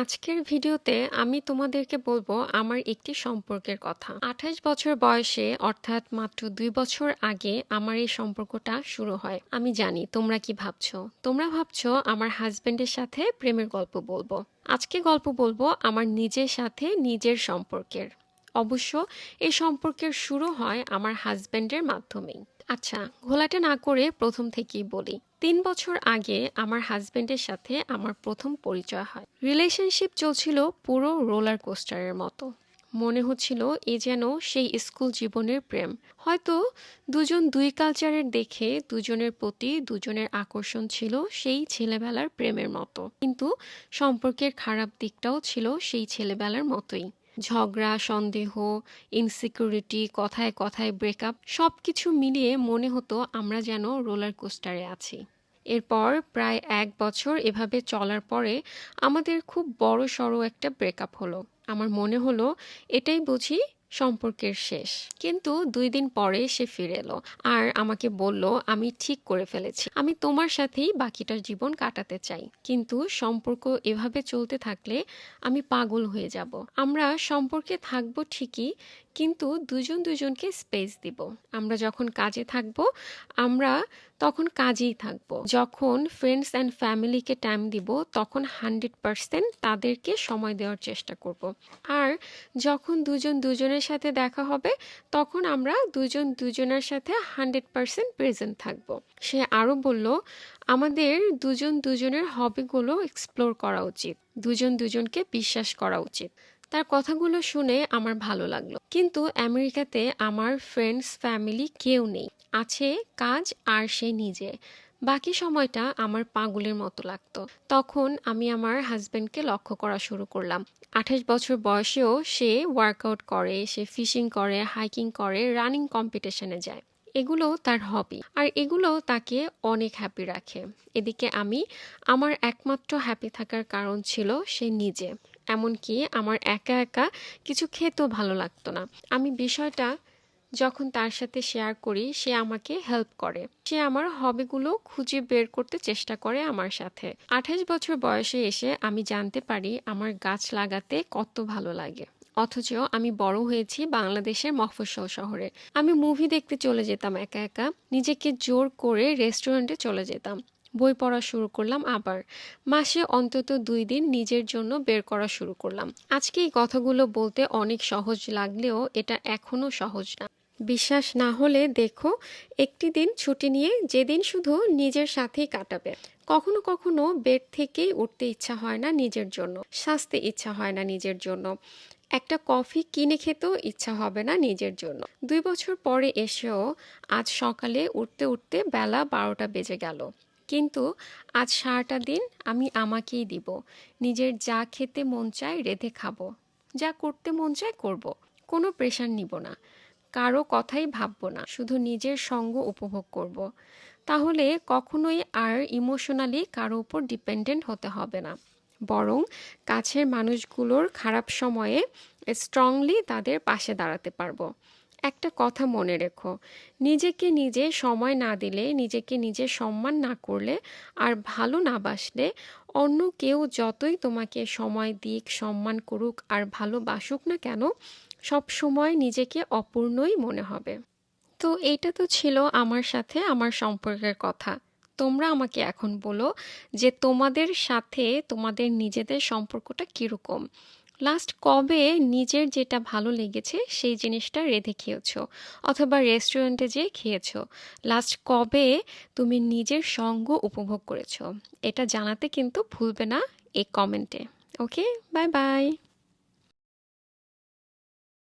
আজকের ভিডিওতে আমি তোমাদেরকে বলব আমার একটি সম্পর্কের কথা। আঠাশ বছর বয়সে, অর্থাৎ মাত্র দুই বছর আগে আমার এই সম্পর্কটা শুরু হয়। আমি জানি, তোমরা কি ভাবছ? তোমরা ভাবছ আমার হাজবেন্ডের সাথে প্রেমের গল্প বলব। আজকে গল্প বলব আমার নিজের সাথে নিজের সম্পর্কের। অবশ্য এই সম্পর্কের শুরু হয় আমার হাজবেন্ডের মাধ্যমেই। আচ্ছা ঘোলাটে না করে প্রথম থেকেই বলি। তিন বছর আগে আমার হাজবেন্ডের সাথে আমার প্রথম পরিচয় হয়। রিলেশনশিপ চলছিল পুরো রোলার কোস্টারের মতো। মনে হচ্ছিল এ যেন সেই স্কুল জীবনের প্রেম। হয়তো দুজন দুই কালচারের দেখে দুজনের প্রতি দুজনের আকর্ষণ ছিল সেই ছেলেবেলার প্রেমের মতো। কিন্তু সম্পর্কের খারাপ দিকটাও ছিল সেই ছেলেবেলার মতোই। ঝগড়া, সন্দেহ ইনসিকিউরিটি কথায় কথায় ব্রেকআপ সব কিছু মিলিয়ে মনে হতো আমরা যেন রোলার কোস্টারে আছি। এরপর প্রায় এক বছর এভাবে চলার পরে আমাদের খুব বড় সড়ো একটা ব্রেকআপ হলো। আমার মনে হলো এটাই বুঝি সম্পর্কের শেষ। কিন্তু দুই দিন পরে সে ফিরে এলো আর আমাকে বলল, আমি ঠিক করে ফেলেছি। আমি তোমার সাথেই বাকিটার জীবন কাটাতে চাই। কিন্তু সম্পর্ক এভাবে চলতে থাকলে আমি পাগল হয়ে যাব। আমরা সম্পর্কে থাকব ঠিকই কিন্তু দুজন দুজনকে স্পেস দিব। আমরা যখন কাজে থাকব, আমরা তখন কাজেই থাকব। যখন ফ্রেন্ডস অ্যান্ড ফ্যামিলিকে টাইম দিব, তখন হান্ড্রেড পারসেন্ট তাদেরকে সময় দেওয়ার চেষ্টা করব। আর যখন দুজন দুজনের সাথে দেখা হবে, তখন আমরা দুজন দুজনের সাথে হান্ড্রেড পারসেন্ট প্রেজেন্ট থাকব। সে আরও বলল, আমাদের দুজন দুজনের হবিগুলো এক্সপ্লোর করা উচিত। দুজন দুজনকে বিশ্বাস করা উচিত। তার কথাগুলো শুনে আমার ভালো লাগল। কিন্তু আমেরিকাতে আমার ফ্রেন্ডস ফ্যামিলি কেউ নেই। আছে কাজ আর সে নিজে। বাকি সময়টা আমার পাগলের মতো লাগতো। তখন আমি আমার হাজব্যান্ডকে লক্ষ্য করা শুরু করলাম। আঠাশ বছর বয়সেও সে ওয়ার্কআউট করে, সে ফিশিং করে হাইকিং করে রানিং কম্পিটিশনে যায়। এগুলো তার হবি আর এগুলো তাকে অনেক হ্যাপি রাখে। এদিকে আমি, আমার একমাত্র হ্যাপি থাকার কারণ ছিল সে নিজে। এমনকি আমার একা একা কিছু খেতেও ভালো লাগতো না। আমি বিষয়টা যখন তার সাথে শেয়ার করি, সে আমাকে হেল্প করে। সে আমার হবিগুলো খুঁজে বের করতে চেষ্টা করে আমার সাথে। আঠাশ বছর বয়সে এসে আমি জানতে পারি আমার গাছ লাগাতে কত ভালো লাগে। অথচ আমি বড় হয়েছি বাংলাদেশের মফস্বল শহরে। আমি মুভি দেখতে চলে যেতাম একা একা, নিজেকে জোর করে রেস্টুরেন্টে চলে যেতাম। বই পড়া শুরু করলাম আবার। মাসে অন্তত দুই দিন নিজের জন্য বের করা শুরু করলাম। আজকে এই কথাগুলো বলতে অনেক সহজ লাগলেও এটা এখনও সহজ না। বিশ্বাস না হলে দেখো, একটি দিন ছুটি নিয়ে যেদিন শুধু নিজের সাথেই কাটাবে। কখনো কখনো বেড থেকেই উঠতে ইচ্ছা হয় না নিজের জন্য। সাজতে ইচ্ছা হয় না নিজের জন্য। একটা কফি কিনে খেতেও ইচ্ছা হবে না নিজের জন্য। দুই বছর পরে এসেও আজ সকালে উঠতে উঠতে বেলা বারোটা বেজে গেল। কিন্তু আজ সারাটা দিন আমি আমাকেই দিব। নিজের যা খেতে মন চায় রেঁধে খাব। যা করতে মন চায় করব। কোনো প্রেশার নিব না। কারও কথাই ভাববো না। শুধু নিজের সঙ্গ উপভোগ করব। তাহলে কখনোই আর ইমোশনালি কারও উপর ডিপেন্ডেন্ট হতে হবে না। বরং কাছের মানুষগুলোর খারাপ সময়ে স্ট্রংলি তাদের পাশে দাঁড়াতে পারব। একটা কথা মনে রেখো, নিজেকে নিজে সময় না দিলে, নিজেকে নিজে সম্মান না করলে আর ভালো না বাসলে অন্য কেউ যতই তোমাকে সময় দিক, সম্মান করুক আর ভালোবাসুক না কেন, সব সময় নিজেকে অপূর্ণই মনে হবে। তো এইটা তো ছিল আমার সাথে, আমার সম্পর্কের কথা। তোমরা আমাকে এখন বলো যে তোমাদের সাথে তোমাদের নিজেদের সম্পর্কটা কীরকম? লাস্ট কবে নিজের যেটা ভালো লেগেছে সেই জিনিসটা রেঁধে খেয়েছো অথবা রেস্টুরেন্টে যেয়ে খেয়েছো? লাস্ট কবে তুমি নিজের সঙ্গ উপভোগ করেছ? এটা জানাতে কিন্তু ভুলবে না এই কমেন্টে ওকে বাই বাই